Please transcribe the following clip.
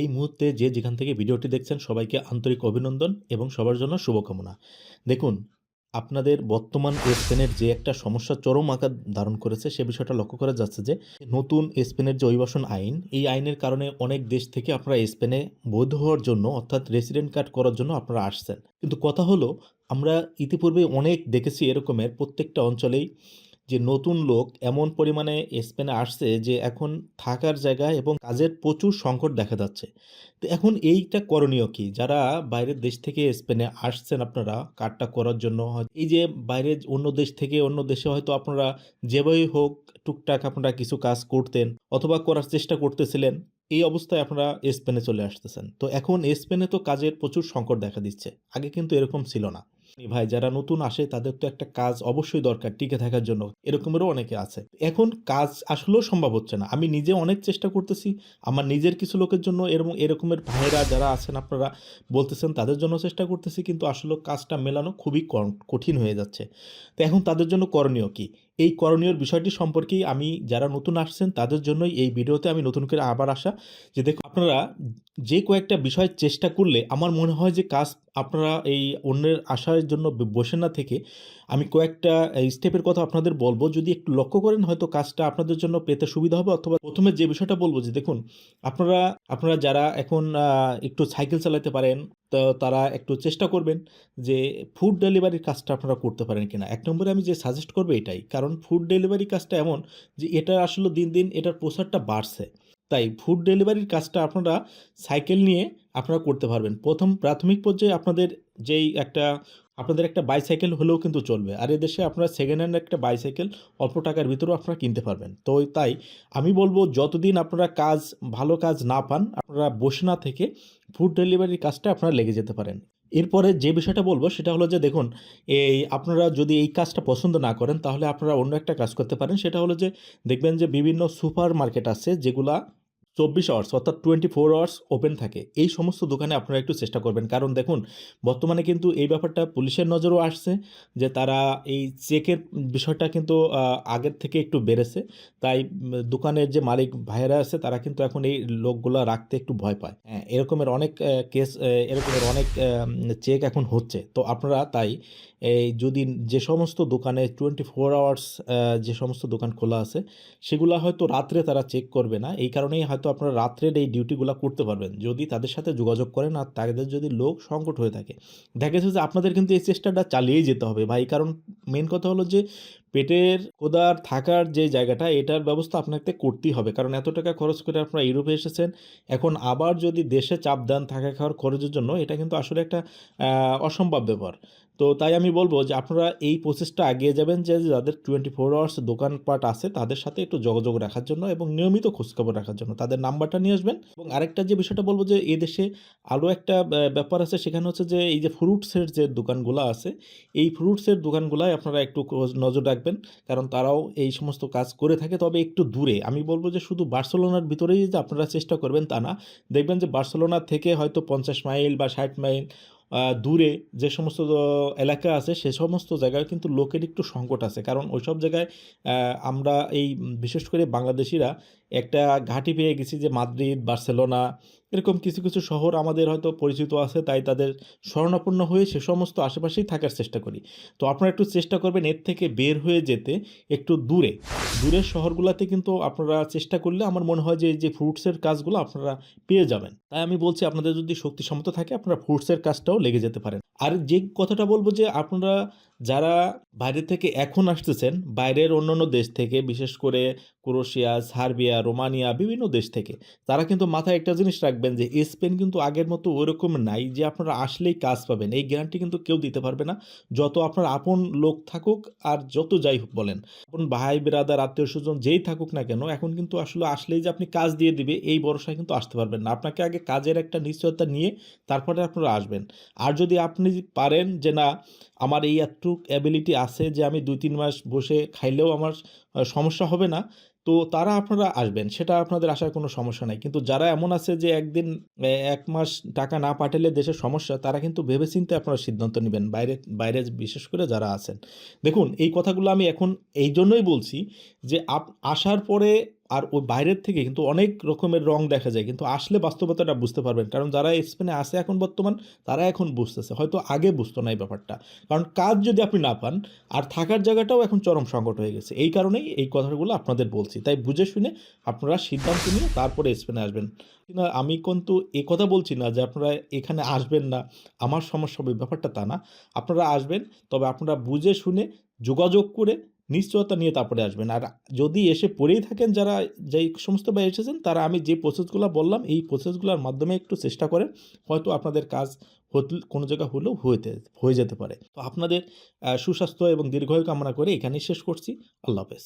এই মুহূর্তে যে যেখান থেকে ভিডিওটি দেখছেন, সবাইকে আন্তরিক অভিনন্দন এবং সবার জন্য শুভকামনা। দেখুন, আপনাদের বর্তমান স্পেনের যে একটা সমস্যা চরম আকার ধারণ করেছে, সে বিষয়টা লক্ষ্য করা যাচ্ছে যে, নতুন স্পেনের যে অভিবাসন আইন, এই আইনের কারণে অনেক দেশ থেকে আপনারা স্পেনে বৈধ হওয়ার জন্য, অর্থাৎ রেসিডেন্ট কার্ড করার জন্য আপনারা আসছেন। কিন্তু কথা হলো, আমরা ইতিপূর্বে অনেক দেখেছি এরকমের প্রত্যেকটা অঞ্চলেই যে নতুন লোক এমন পরিমাণে স্পেনে আসছে যে এখন থাকার জায়গা এবং কাজের প্রচুর সংকট দেখা যাচ্ছে। তো এখন এইটা করণীয় কি? যারা বাইরের দেশ থেকে স্পেনে আসছেন আপনারা কার্ডটা করার জন্য এই যে বাইরে অন্য দেশ থেকে অন্য দেশে হয়তো আপনারা যেভাবেই হোক টুকটাক আপনারা কিছু কাজ করতেন অথবা করার চেষ্টা করতেছিলেন, এই অবস্থায় আপনারা স্পেনে চলে আসতেছেন। তো এখন স্পেনে তো কাজের প্রচুর সংকট দেখা দিচ্ছে। আগে কিন্তু এরকম ছিল না। ভাই যারা নতুন আসে, তাদের তো একটা কাজ অবশ্যই দরকার টিকে থাকার জন্য। এরকমেরও অনেকে আছে। এখন কাজ আসলেও সম্ভব হচ্ছে না। আমি নিজে অনেক চেষ্টা করতেছি। আমার নিজের কিছু লোকের জন্য এরকম এরকমের ভাইয়েরা যারা আছেন আপনারা বলতেছেন, তাদের জন্য চেষ্টা করতেছি, কিন্তু আসলে কাজটা মেলানো খুবই কঠিন হয়ে যাচ্ছে। তো এখন তাদের জন্য করণীয় কি? এই করণীয় বিষয়টি সম্পর্কেই আমি, যারা নতুন আসছেন, তাদের জন্যই এই ভিডিওতে আমি নতুন করে আবার আসা। যে দেখুন আপনারা যে কয়েকটা বিষয় চেষ্টা করলে আমার মনে হয় যে কাজ আপনারা এই অন্যের আশার জন্য বসে না থেকে আমি কয়েকটা স্টেপের কথা আপনাদের বলব। যদি একটু লক্ষ্য করেন হয়তো কাজটা আপনাদের জন্য পেতে সুবিধা হবে অথবা প্রথমে যে বিষয়টা বলব যে দেখুন, আপনারা আপনারা যারা এখন একটু সাইকেল চালাতে পারেন, তো তারা একটু চেষ্টা করবেন যে ফুড ডেলিভারির কাজটা আপনারা করতে পারেন কিনা। এক নম্বরে আমি যে সাজেস্ট করব এটাই, কারণ ফুড ডেলিভারি কাজটা এমন যে এটা আসলে দিন দিন এটার প্রসারটা বাড়ছে। তাই ফুড ডেলিভারির কাজটা আপনারা সাইকেল নিয়ে আপনারা করতে পারবেন। প্রথম প্রাথমিক পর্যায়ে আপনাদের যেই একটা, আপনাদের একটা বাইসাইকেল হলেও কিন্তু চলবে। আর এদেশে আপনারা সেকেন্ড হ্যান্ড একটা বাইসাইকেল অল্প টাকার ভিতরেও আপনারা কিনতে পারবেন। তো তাই আমি বলব যতদিন আপনারা কাজ, ভালো কাজ না পান, আপনারা বসে না থেকে ফুড ডেলিভারির কাজটা আপনারা লেগে যেতে পারেন। এরপরে যে বিষয়টা বলব সেটা হলো যে দেখুন, এই আপনারা যদি এই কাজটা পছন্দ না করেন তাহলে আপনারা অন্য একটা কাজ করতে পারেন। সেটা হলো যে দেখবেন যে বিভিন্ন সুপার মার্কেট আছে যেগুলা চব্বিশ আওয়ার্স অর্থাৎ টোয়েন্টি ফোর আওয়ার্স ওপেন থাকে। এই সমস্ত দোকানে আপনারা একটু চেষ্টা করবেন। কারণ দেখুন, বর্তমানে কিন্তু এই ব্যাপারটা পুলিশের নজরও আসছে যে তারা এই চেকের বিষয়টা কিন্তু আগের থেকে একটু বেড়েছে। তাই দোকানের যে মালিক ভাইয়েরা আছে, তারা কিন্তু এখন এই লোকগুলো রাখতে একটু ভয় পায়। হ্যাঁ এরকমের অনেক কেস এরকমের অনেক চেক এখন হচ্ছে। তো আপনারা তাই এই যদি যে সমস্ত দোকানে টোয়েন্টি ফোর আওয়ার্স যে সমস্ত দোকান খোলা আছে, সেগুলো হয়তো রাত্রে তারা চেক করবে না। এই কারণেই হয়তো আপনারা রাত্রের এই ডিউটিগুলো করতে পারবেন, যদি তাদের সাথে যোগাযোগ করেন আর তাদের যদি লোক সংকট হয়ে থাকে। দেখা যাচ্ছে যে আপনাদের কিন্তু এই চেষ্টাটা চালিয়েই যেতে হবে ভাই। কারণ মেন কথা হলো যে পেটের কোদার থাকার যে জায়গাটা, এটার ব্যবস্থা আপনাকে করতেই হবে। কারণ এত টাকা খরচ করে আপনারা ইউরোপে এসেছেন, এখন আবার যদি দেশে চাপ দেন থাকা খাওয়ার খরচের জন্য, এটা কিন্তু আসলে একটা অসম্ভব ব্যাপার। তো তাই আমি বলব যে আপনারা এই প্রসেসটা এগিয়ে যাবেন যে যাদের টোয়েন্টি ফোর আওয়ার্স দোকানপাট আছে, তাদের সাথে একটু যোগাযোগ রাখার জন্য এবং নিয়মিত খোঁজখবর রাখার জন্য। তাদের নাম্বারটা নিয়ে আসবেন এবং আরেকটা যে বিষয়টা বলব যে এই দেশে আরও একটা ব্যাপার আছে, সেখানে হচ্ছে যে এই যে ফ্রুটসের যে দোকানগুলো আছে, এই ফ্রুটসের দোকানগুলোয় আপনারা একটু নজর রাখবেন, কারণ তারাও এই সমস্ত কাজ করে থাকে। তবে একটু দূরে, আমি বলব যে শুধু বার্সেলোনার ভিতরেই যে আপনারা চেষ্টা করবেন তা না, দেখবেন যে বার্সেলোনা থেকে হয়তো পঞ্চাশ মাইল বা ষাট মাইল দূরে যে সমস্ত এলাকা আছে, সে সমস্ত জায়গায় কিন্তু লোকের একটু সংকট আছে। কারণ ওইসব জায়গায় আমরা এই বিশেষ করে বাংলাদেশিরা একটা ঘাঁটি পেয়ে গেছি যে মাদ্রিদ, বার্সেলোনা, এরকম কিছু কিছু শহর আমাদের হয়তো পরিচিত আছে, তাই তাদের শরণাপন্ন হয়ে সে সমস্ত আশেপাশেই থাকার চেষ্টা করি। তো আপনারা একটু চেষ্টা করবেন এর থেকে বের হয়ে যেতে একটু দূরে। দূরের শহরগুলোতে কিন্তু আপনারা চেষ্টা করলে আমার মনে হয় যে এই যে ফ্রুটসের কাজগুলো আপনারা পেয়ে যাবেন। তাই আমি বলছি আপনাদের যদি শক্তি সম্মত থাকে আপনারা ফ্রুটসের কাজটাও লেগে যেতে পারেন। আর যে কথাটা বলব যে আপনারা যারা বাইরে থেকে এখন আসতেছেন, বাইরের অন্যান্য দেশ থেকে, বিশেষ করে ক্রোশিয়া, সার্বিয়া, রোমানিয়া, বিভিন্ন দেশ থেকে, তারা কিন্তু মাথায় একটা জিনিস রাখবেন যে স্পেন কিন্তু আগের মতো ওরকম নাই যে আপনারা আসলেই কাজ পাবেন। এই গ্যারান্টি কিন্তু কেউ দিতে পারবে না। যত আপনার আপন লোক থাকুক আর যত যাই হোক বলেন, আপন ভাই বেরাদার আত্মীয় স্বজন যেই থাকুক না কেন, এখন কিন্তু আসলে আসলেই যে আপনি কাজ দিয়ে দিবে, এই ভরসায় কিন্তু আসতে পারবেন না। আপনাকে আগে কাজের একটা নিশ্চয়তা নিয়ে তারপরে আপনারা আসবেন। আর যদি আপনি পারেন যে না, আমার এই এতটুক অ্যাবিলিটি আছে যে আমি দুই, তিন মাস বসে খাইলেও আমার সমস্যা হবে না। তো তারা আপনারা আসবেন, সেটা আপনাদের আসার কোনো সমস্যা নাই। কিন্তু যারা এমন আছে যে একদিন এক মাস টাকা না পাঠালে দেশের সমস্যা, তারা কিন্তু ভেবেচিন্তে আপনারা সিদ্ধান্ত নেবেন, বাইরে বাইরে বিশেষ করে যারা আছেন। দেখুন, এই কথাগুলো আমি এখন এই জন্যই বলছি যে আপ, আসার পরে আর ওই বাইরের থেকে কিন্তু অনেক রকমের রং দেখা যায়, কিন্তু আসলে বাস্তবতাটা বুঝতে পারবেন। কারণ যারা স্পেনে আছে এখন বর্তমান, তারা এখন বুঝতেছে, হয়তো আগে বুঝতো না এই ব্যাপারটা। কারণ কাজ যদি আপনি না পান, আর থাকার জায়গাটাও এখন চরম সংকট হয়ে গেছে। এই কারণেই এই কথাগুলো আপনাদের বলছি। তাই বুঝে শুনে আপনারা সিদ্ধান্ত নিয়ে তারপরে স্পেনে আসবেন। কিন্তু আমি কিন্তু এ কথা বলছি না যে আপনারা এখানে আসবেন না, আমার সমস্যা হবে, ব্যাপারটা তা না। আপনারা আসবেন, তবে আপনারা বুঝে শুনে যোগাযোগ করে নিশ্চয়তা নিয়ে তারপরে আসবেন। আর যদি এসে পড়েই থাকেন যারা যেই সমস্ত ভাই এসেছেন, তারা আমি যে প্রসেসগুলো বললাম, এই প্রসেসগুলোর মাধ্যমে একটু চেষ্টা করেন, হয়তো আপনাদের কাজ কোনো জায়গা হলেও হইতে, হয়ে যেতে পারে। তো আপনাদের সুস্বাস্থ্য এবং দীর্ঘায়ু কামনা করে এখানেই শেষ করছি। আল্লাহ হাফেজ।